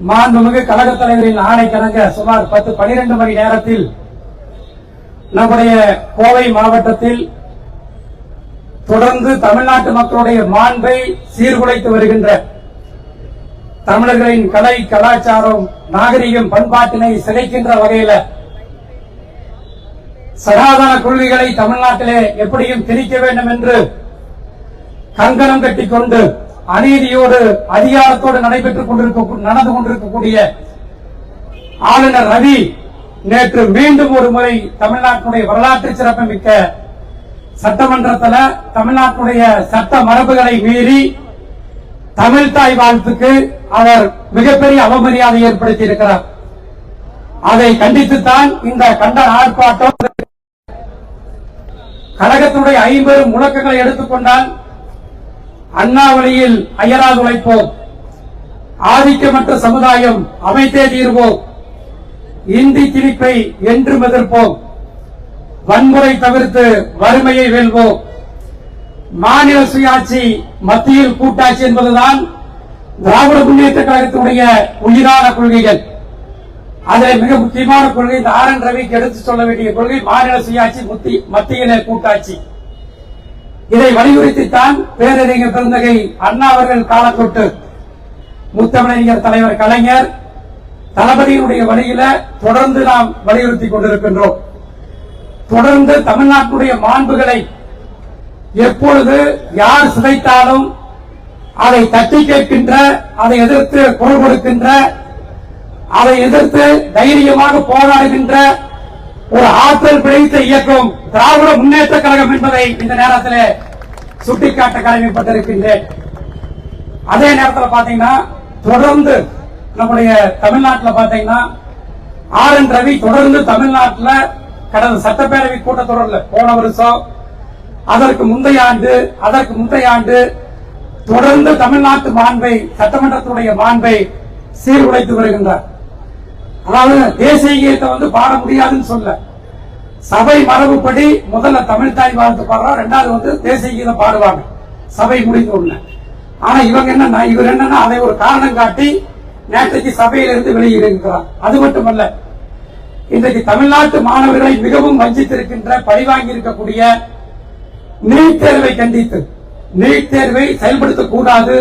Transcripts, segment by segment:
மாண்புமிகு கழக தலைவரின் ஆணை கணக்க சுமார் பத்து பனிரெண்டு மணி நேரத்தில் நம்முடைய கோவை மாவட்டத்தில் தொடர்ந்து தமிழ்நாட்டு மக்களுடைய மாண்பை சீர்குலைத்து வருகின்ற தமிழர்களின் கலை கலாச்சாரம் நாகரிகம் பண்பாட்டினை சிதைக்கின்ற வகையில சனாதன கொள்கைகளை தமிழ்நாட்டிலே எப்படியும் திணிக்க வேண்டும் என்று கங்கணம் கட்டிக்கொண்டு அநீதியோடு அதிகாரத்தோடு நடைபெற்றுக் கொண்டிருக்க நடந்து கொண்டிருக்கக்கூடிய ஆளுநர் ரவி நேற்று மீண்டும் ஒரு முறை தமிழ்நாட்டினுடைய வரலாற்று சிறப்புமிக்க சட்டமன்றத்தில் தமிழ்நாட்டினுடைய சட்ட மரபுகளை மீறி தமிழ் தாய் வாழ்த்துக்கு அவர் மிகப்பெரிய அவமரியாதை ஏற்படுத்தி இருக்கிறார் அதை கண்டித்துத்தான் இந்த கண்டன ஆர்ப்பாட்டம் கழகத்தினுடைய ஐம்பது முழக்கங்களை எடுத்துக்கொண்டால் அண்ணாவளியில் அயராது உழைப்போம் ஆதிக்கமற்ற சமுதாயம் அமைத்தே தீர்வோம். இந்தி திணிப்பை என்றும் எதிர்ப்போம். வன்முறை தவிர்த்து வறுமையை வெல்வோம். மாநில சுயாட்சி மத்தியில் கூட்டாட்சி என்பதுதான் திராவிட முன்னேற்ற கழகத்தினுடைய உயிரான கொள்கைகள். அதில் மிக முக்கியமான கொள்கை இந்த ஆர் என் ரவிக்கு எடுத்து சொல்ல வேண்டிய கொள்கை மாநில சுயாட்சி முத்தி- மத்தியில கூட்டாட்சி. இதை வலியுறுத்தித்தான் பேரறிஞர் பெருந்தகை அண்ணா அவர்கள் காலத்தொட்டு முத்தமிழறிஞர் தலைவர் கலைஞர் தளபதியினுடைய வழியில தொடர்ந்து நாம் வலியுறுத்தி கொண்டிருக்கின்றோம். தொடர்ந்து தமிழ்நாட்டுடைய மாண்புகளை எப்பொழுது யார் சிதைத்தாலும் அதை தட்டி கேட்கின்ற அதை எதிர்த்து குரல் கொடுக்கின்ற அதை எதிர்த்து தைரியமாக போராடுகின்ற ஒரு ஆற்றல் பிழைத்த இயக்கம் திராவிட முன்னேற்ற கழகம் என்பதை இந்த நேரத்தில் சுட்டிக்காட்ட கடமைப்பட்டிருக்கின்றேன். அதே நேரத்தில் பாத்தீங்கன்னா தொடர்ந்து நம்முடைய தமிழ்நாட்டில் பாத்தீங்கன்னா ஆர் என் ரவி தொடர்ந்து தமிழ்நாட்டில் கடந்த சட்டப்பேரவை கூட்டத்தொடரில் போன வருஷம் அதற்கு முந்தைய ஆண்டு அதற்கு முந்தைய ஆண்டு தொடர்ந்து தமிழ்நாட்டு மாண்பை சட்டமன்றத்துடைய மாண்பை சீர்குலைத்து வருகின்றார். அதாவது தேசிய கீதத்தை வந்து பாட முடியாதுன்னு சொல்ல. சபை மரபுப்படி முதல்ல தமிழ் தாய் வாழ்த்து பாடுறோம் ரெண்டாவது வந்து தேசிய கீதம் பாடுவாங்க. சபை முடிந்த உடனே. ஆனா இவங்க என்னன்னா இவர் என்னன்னா அதை ஒரு காரணம் காட்டி நேற்றைக்கு சபையிலிருந்து வெளியிடுகிறார் அது மட்டுமல்ல இன்றைக்கு தமிழ்நாட்டு மாணவர்களை மிகவும் வஞ்சித்திருக்கின்ற பழிவாங்கி இருக்கக்கூடிய நீட் தேர்வை கண்டித்து நீட் தேர்வை செயல்படுத்தக்கூடாது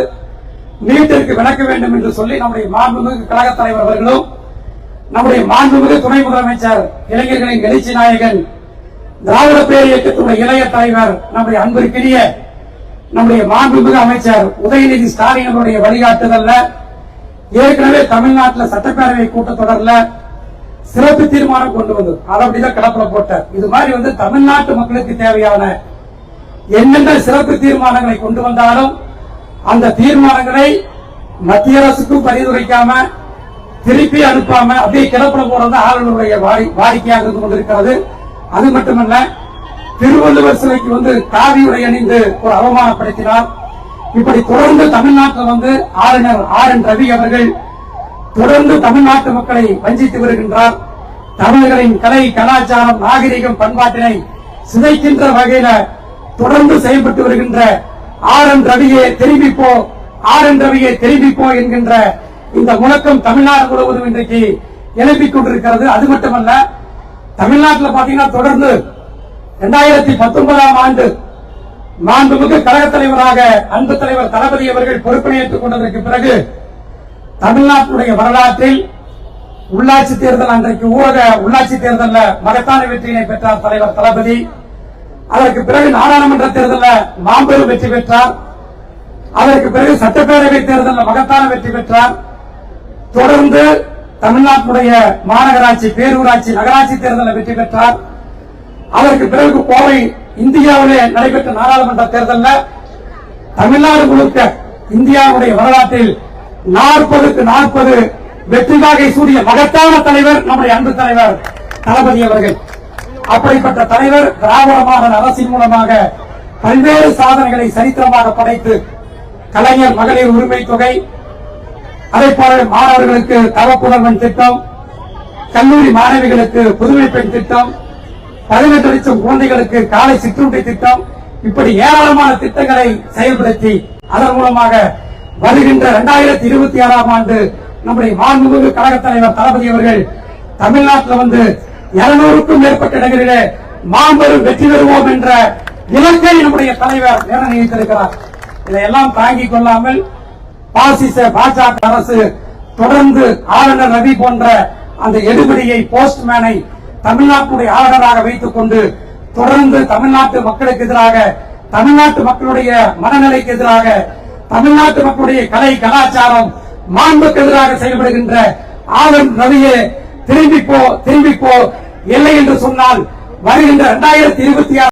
நீட்டிற்கு விளக்க வேண்டும் என்று சொல்லி நம்முடைய மாண்புமிகு கழகத் தலைவர் அவர்களும் நம்முடைய மாண்புமிகு துணை முதலமைச்சர் இளைஞர்களின் எழுச்சி நாயகன் திராவிட பேர் இயக்கத்துடைய இளைய தலைவர் நம்முடைய அன்பிற்கினிய நம்முடைய மாண்புமிகு அமைச்சர் உதயநிதி ஸ்டாலின் அவருடைய வழிகாட்டுதல்ல. ஏற்கனவே தமிழ்நாட்டில் சட்டப்பேரவை கூட்டத்தொடர்ல சிறப்பு தீர்மானம் கொண்டு வந்தது. அதை அப்படிதான் கிளப்பல போட்டார். இது மாதிரி வந்து தமிழ்நாட்டு மக்களுக்கு தேவையான என்னென்ன சிறப்பு தீர்மானங்களை கொண்டு வந்தாலும் அந்த தீர்மானங்களை மத்திய அரசுக்கும் பரிந்துரைக்காம திருப்பி அனுப்பாம அப்படியே கிளப்பட போறது ஆளுநருடைய வாடிக்கையாக இருந்து கொண்டிருக்கிறது. அது மட்டுமல்ல திருவள்ளுவர் சிலைக்கு வந்து காவி உடை அணிந்து ஒரு அவமானப்படுத்தினார். இப்படி தொடர்ந்து தமிழ்நாட்டில் வந்து ஆளுநர் ஆர் என் ரவி அவர்கள் தொடர்ந்து தமிழ்நாட்டு மக்களை வஞ்சித்து வருகின்றார். தமிழர்களின் கலை கலாச்சாரம் நாகரிகம் பண்பாட்டினை சிதைக்கின்ற வகையில தொடர்ந்து செயல்பட்டு வருகின்ற ஆர் என் ரவியை திரும்பிப்போ ஆர் என் ரவியை திரும்பிப்போ என்கின்ற இந்த முழக்கம் தமிழ்நாடு முழுவதும் இன்றைக்கு எழுப்பிக் கொண்டிருக்கிறது. அது மட்டுமல்ல தமிழ்நாட்டில் பாத்தீங்கன்னா தொடர்ந்து இரண்டாயிரத்தி பத்தொன்பதாம் ஆண்டு மாண்புமிகு கழகத் தலைவராக அன்பு தலைவர் தளபதி அவர்கள் பொறுப்பினேற்றுக் கொண்டதற்கு பிறகு தமிழ்நாட்டுடைய வரலாற்றில் உள்ளாட்சி தேர்தல் அன்றைக்கு ஊரக உள்ளாட்சி தேர்தலில் மகத்தான வெற்றியினை பெற்றார் தலைவர் தளபதி. அதற்கு பிறகு நாடாளுமன்ற தேர்தலில் மாபெரும் வெற்றி பெற்றார். அதற்கு பிறகு சட்டப்பேரவை தேர்தலில் மகத்தான வெற்றி பெற்றார். தொடர்ந்து தமிழ்நாட்டுடைய மாநகராட்சி பேரூராட்சி நகராட்சி தேர்தலில் வெற்றி பெற்றார். அதற்கு பிறகு கோவை இந்தியாவிலே நடைபெற்ற நாடாளுமன்ற தேர்தலில் தமிழ்நாடு முழுக்க இந்தியாவுடைய வரலாற்றில் நாற்பதுக்கு நாற்பது வெற்றி வாகை சூடிய மகத்தான தலைவர் நம்முடைய அன்பு தலைவர் தளபதி அவர்கள். அப்படிப்பட்ட தலைவர் திராவிட மாடல் அரசின் மூலமாக பல்வேறு சாதனைகளை சரித்திரமாக படைத்து கலைஞர் மகளிர் உரிமை தொகை அதே போல மாணவர்களுக்கு தவப்புணர்வன் திட்டம் கல்லூரி மாணவிகளுக்கு புதுமை பெண் திட்டம் பதினெட்டு லட்சம் குழந்தைகளுக்கு காலை சிற்றுண்டி திட்டம் இப்படி ஏராளமான திட்டங்களை செயல்படுத்தி அதன் மூலமாக வருகின்ற இரண்டாயிரத்தி இருபத்தி ஆறாம் ஆண்டு நம்முடைய மாண்புமிகு கழக தலைவர் தளபதி அவர்கள் தமிழ்நாட்டில் வந்து இருநூறுக்கும் மேற்பட்ட இடங்களிலே மாபெரும் வெற்றி பெறுவோம் என்ற இலக்கை நம்முடைய தலைவர் நிர்ணயித்திருக்கிறார். இதையெல்லாம் தாங்கிக் கொள்ளாமல் பாசிச பாஜக அரசு தொடர்ந்து ஆளுநர் ரவி போன்ற அந்த எடுபடியை போஸ்ட்மேனை தமிழ்நாட்டுடைய ஆளுநராக வைத்துக் கொண்டு தொடர்ந்து தமிழ்நாட்டு மக்களுக்கு எதிராக தமிழ்நாட்டு மக்களுடைய மனநிலைக்கு எதிராக தமிழ்நாட்டு மக்களுடைய கலை கலாச்சாரம் மாண்புக்கு எதிராக செயல்படுகின்ற ஆளுநர் ரவியே திரும்பிப்போ திரும்பிப்போ இல்லை என்று சொன்னால் வருகின்ற இரண்டாயிரத்தி இருபத்தி ஆறு